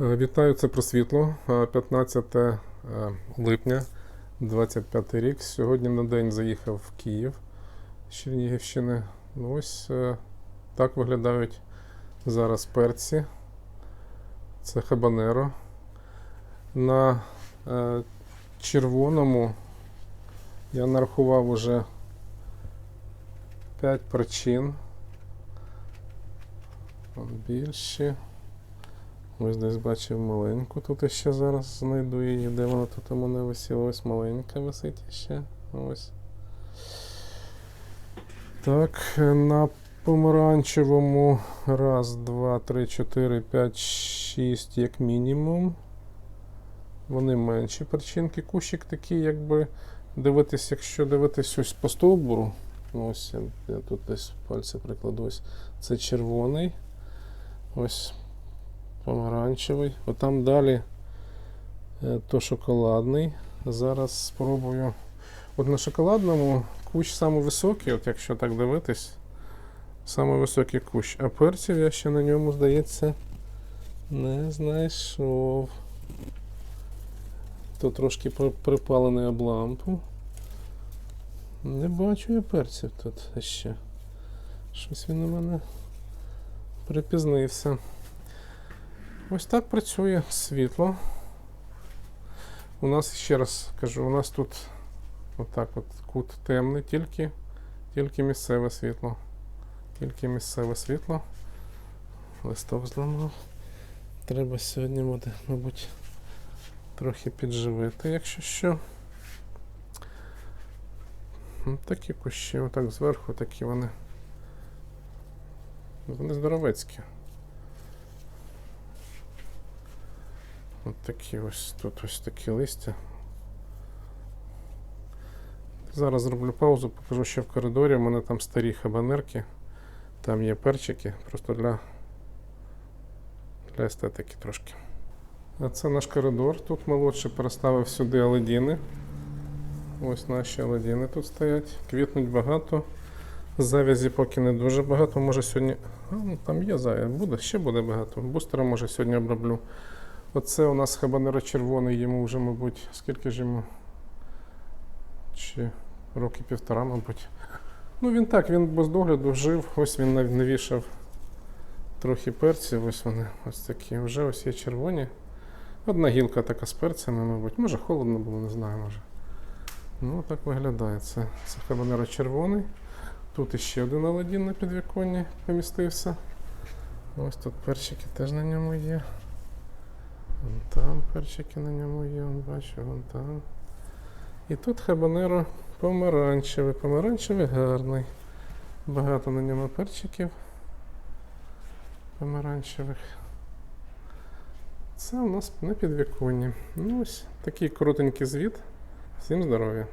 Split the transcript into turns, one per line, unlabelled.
Е, Вітаю, це про світло. Е, 15 е, липня, 25 рік. Сьогодні на день заїхав в Київ з Чернігівщини. Ну, ось е, так виглядають зараз перці. Це хабанеро. На е, червоному я нарахував уже 5 причин. Більші. Ось десь бачив маленьку. Тут ще зараз знайду її. Де вона тут у мене висіла? Ось маленька висить ще. Ось. Так, на помаранчевому. Раз, два, три, чотири, п'ять, шість, як мінімум. Вони менші причинки. Кущик такий, якби дивитись, якщо дивитись ось по стовбуру. Ось я, тут десь пальці прикладу. Це червоний. Ось помаранчевий. Отам далі е, то шоколадний. Зараз спробую. От на шоколадному кущ самий високий, от якщо так дивитись, самий високий кущ. А перців я ще на ньому, здається, не знайшов. То трошки припалений об лампу. Не бачу я перців тут ще. Щось він у мене припізнився. Ось так працює світло. У нас, ще раз кажу, у нас тут отак от кут темний, тільки, тільки місцеве світло. Тільки місцеве світло. Листок зламав. Треба сьогодні буде, мабуть, трохи підживити, якщо що. Ну, Такі кущі, отак зверху, такі вони. Вони здоровецькі. От такі ось тут ось такі листя. Зараз зроблю паузу, покажу ще в коридорі. У мене там старі хабанерки. Там є перчики, просто для, для естетики трошки. А це наш коридор. Тут молодший переставив сюди оладіни. Ось наші оладіни тут стоять. Квітнуть багато. Завязі поки не дуже багато. Може сьогодні. А, ну, там є зая, буде, ще буде багато. Бустера може сьогодні оброблю. Оце у нас хабанеро червоний, йому вже, мабуть, скільки ж йому? Чи роки півтора, мабуть. Ну він так, він без догляду жив, ось він навішав трохи перців, ось вони ось такі. Вже ось є червоні. Одна гілка така з перцями, мабуть. Може холодно було, не знаю, може. Ну, так виглядає. Це, це хабанеро червоний. Тут іще один аладдін на підвіконні помістився. Ось тут перчики теж на ньому є. Вон там перчики на ньому є, вон бачу, вон там. І тут хабанеро помаранчевий. Помаранчевий гарний. Багато на ньому перчиків. Помаранчевих. Це у нас на підвіконні. Ну ось такий коротенький звіт. Всім здоров'я!